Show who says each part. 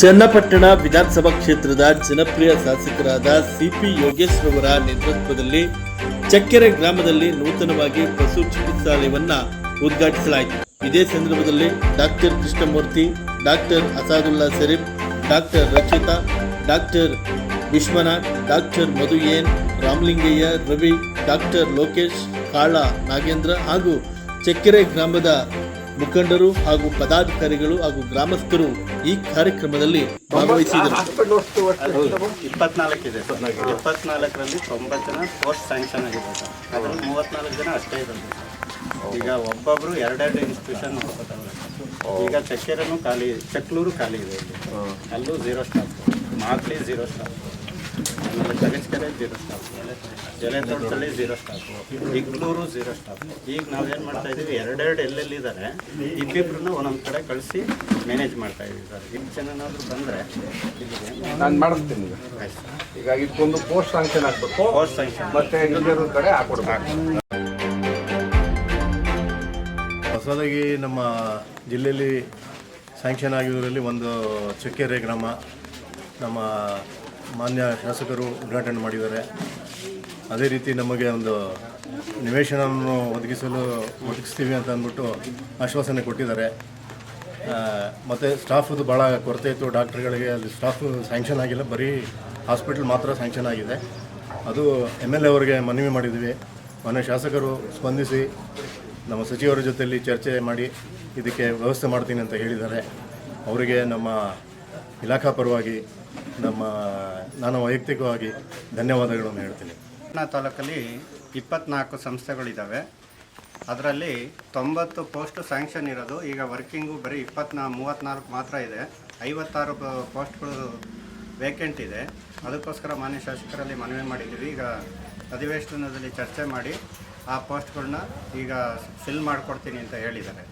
Speaker 1: ಚನ್ನಪಟ್ಟಣ ವಿಧಾನಸಭಾ ಕ್ಷೇತ್ರದ ಜನಪ್ರಿಯ ಶಾಸಕರಾದ ಸಿಪಿ ಯೋಗೇಶ್ ರವರ ನೇತೃತ್ವದಲ್ಲಿ ಚಕ್ಕೆರೆ ಗ್ರಾಮದಲ್ಲಿ ನೂತನವಾಗಿ ಪಶು ಚಿಕಿತ್ಸಾಲಯವನ್ನ ಉದ್ಘಾಟಿಸಲಾಯಿತು. ಇದೇ ಸಂದರ್ಭದಲ್ಲಿ doctor Krishnamurthy, doctor Asadulla Sharif, doctor Rachita, doctor Vishwanath, doctor ಮಧುಯೇನ್, Ramalingaiah, Ravi, doctor Lokesh, ಕಾಳ ನಾಗೇಂದ್ರ ಹಾಗೂ ಚಕ್ಕೆರೆ ಗ್ರಾಮದ ಮುಖಂಡರು ಹಾಗೂ ಪದಾಧಿಕಾರಿಗಳು ಹಾಗೂ ಗ್ರಾಮಸ್ಥರು ಈ ಕಾರ್ಯಕ್ರಮದಲ್ಲಿ ಭಾಗವಹಿಸಿದರು.
Speaker 2: ಇಪ್ಪತ್ನಾಲ್ಕಿದೆ ಇಪ್ಪತ್ನಾಲ್ಕರಲ್ಲಿ ತೊಂಬತ್ತು ಜನ ಪೋಸ್ಟ್ ಸ್ಯಾಂಕ್ಷನ್ ಆಗಿದೆ ಸರ್. ಅದರಲ್ಲಿ ಮೂವತ್ನಾಲ್ಕು ಜನ ಅಷ್ಟೇ ಇರೋದು ಸರ್. ಈಗ ಒಬ್ಬೊಬ್ರು ಎರಡೆರಡು ಇನ್ಸ್ಟಿಟ್ಯೂಷನ್ ನೋಡ್ಕೋತಾರೆ. ಈಗ ಚಕ್ಕೇರನು ಖಾಲಿ ಚಕ್ಲೂರು ಖಾಲಿ ಇದೆ ಇಲ್ಲಿ. ಅಲ್ಲೂ zero stop Makli zero stop Tagachkere zero stop ಜಲೆತೋಟದಲ್ಲಿ zero stop Iglur zero stop ಈಗ ನಾವೇನು ಮಾಡ್ತಾ ಇದೀವಿ ಎರಡೆರಡು ಎಲ್ಲೆಲ್ಲಿದ್ದಾರೆ ಇಬ್ಬಿಬ್ರನ್ನ ಒಂದೊಂದು ಕಡೆ ಕಳಿಸಿ ಮ್ಯಾನೇಜ್ ಮಾಡ್ತಾ ಇದ್ದೀವಿ ಸರ್ ಇಷ್ಟು ಜನನಾದರೂ ಬಂದರೆ
Speaker 3: ನಾನು ಮಾಡಿಸ್ತೀನಿ ಈಗ. ಇದಕ್ಕೊಂದು ಪೋಸ್ಟ್ ಸಾಂಕ್ಷನ್ ಹಾಕ್ಬೇಕು.
Speaker 2: ಪೋಸ್ಟ್ ಸ್ಯಾಂಕ್ಷನ್
Speaker 3: ಮತ್ತೆ ಇನ್ನೊಂದು ಕಡೆ ಹಾಕೊಡ್ಬೇಕು.
Speaker 4: ಹೊಸದಾಗಿ ನಮ್ಮ ಜಿಲ್ಲೆಯಲ್ಲಿ ಸ್ಯಾಂಕ್ಷನ್ ಆಗಿರೋದ್ರಲ್ಲಿ ಒಂದು ಚಕ್ಕೆರೆ ಗ್ರಾಮ ನಮ್ಮ ಮಾನ್ಯ ಶಾಸಕರು ಉದ್ಘಾಟನೆ ಮಾಡಿದ್ದಾರೆ. ಅದೇ ರೀತಿ ನಮಗೆ ಒಂದು ನಿವೇಶನವನ್ನು ಒದಗಿಸಲು ಒದಗಿಸ್ತೀವಿ ಅಂತ ಅಂದ್ಬಿಟ್ಟು ಆಶ್ವಾಸನೆ ಕೊಟ್ಟಿದ್ದಾರೆ. ಮತ್ತು ಸ್ಟಾಫದು ಭಾಳ ಕೊರತೆ ಇತ್ತು. ಡಾಕ್ಟ್ರುಗಳಿಗೆ ಅಲ್ಲಿ ಸ್ಟಾಫ್ ಸ್ಯಾಂಕ್ಷನ್ ಆಗಿಲ್ಲ. ಬರೀ ಹಾಸ್ಪಿಟ್ಲ್ ಮಾತ್ರ ಸ್ಯಾಂಕ್ಷನ್ ಆಗಿದೆ. ಅದು ಎಂ ಎಲ್ ಎ ಅವರಿಗೆ ಮನವಿ ಮಾಡಿದ್ವಿ. ಮನೆ ಶಾಸಕರು ಸ್ಪಂದಿಸಿ ನಮ್ಮ ಸಚಿವರ ಜೊತೆಯಲ್ಲಿ ಚರ್ಚೆ ಮಾಡಿ ಇದಕ್ಕೆ ವ್ಯವಸ್ಥೆ ಮಾಡ್ತೀನಿ ಅಂತ ಹೇಳಿದ್ದಾರೆ. ಅವರಿಗೆ ನಮ್ಮ ಇಲಾಖಾ ಪರವಾಗಿ ನಮ್ಮ, ನಾನು ವೈಯಕ್ತಿಕವಾಗಿ ಧನ್ಯವಾದಗಳನ್ನು ಹೇಳ್ತೀನಿ.
Speaker 2: ಪಟ್ಟಣ ತಾಲೂಕಲ್ಲಿ ಇಪ್ಪತ್ನಾಲ್ಕು ಸಂಸ್ಥೆಗಳಿದ್ದಾವೆ ಅದರಲ್ಲಿ ತೊಂಬತ್ತು ಪೋಸ್ಟ್ ಸ್ಯಾಂಕ್ಷನ್ ಇರೋದು, ಈಗ ವರ್ಕಿಂಗು ಬರೀ ಇಪ್ಪತ್ನಾ ಮೂವತ್ತ್ನಾಲ್ಕು ಮಾತ್ರ ಇದೆ. ಐವತ್ತಾರು ಪೋಸ್ಟ್ಗಳು ವೇಕೆಂಟ್ ಇದೆ. ಅದಕ್ಕೋಸ್ಕರ ಮಾನ್ಯ ಶಾಸಕರಲ್ಲಿ ಮನವಿ ಮಾಡಿದ್ದೀವಿ. ಈಗ ಅಧಿವೇಶನದಲ್ಲಿ ಚರ್ಚೆ ಮಾಡಿ ಆ ಪೋಸ್ಟ್ಗಳನ್ನ ಈಗ ಫಿಲ್ ಮಾಡಿಕೊಡ್ತೀನಿ ಅಂತ ಹೇಳಿದ್ದಾರೆ.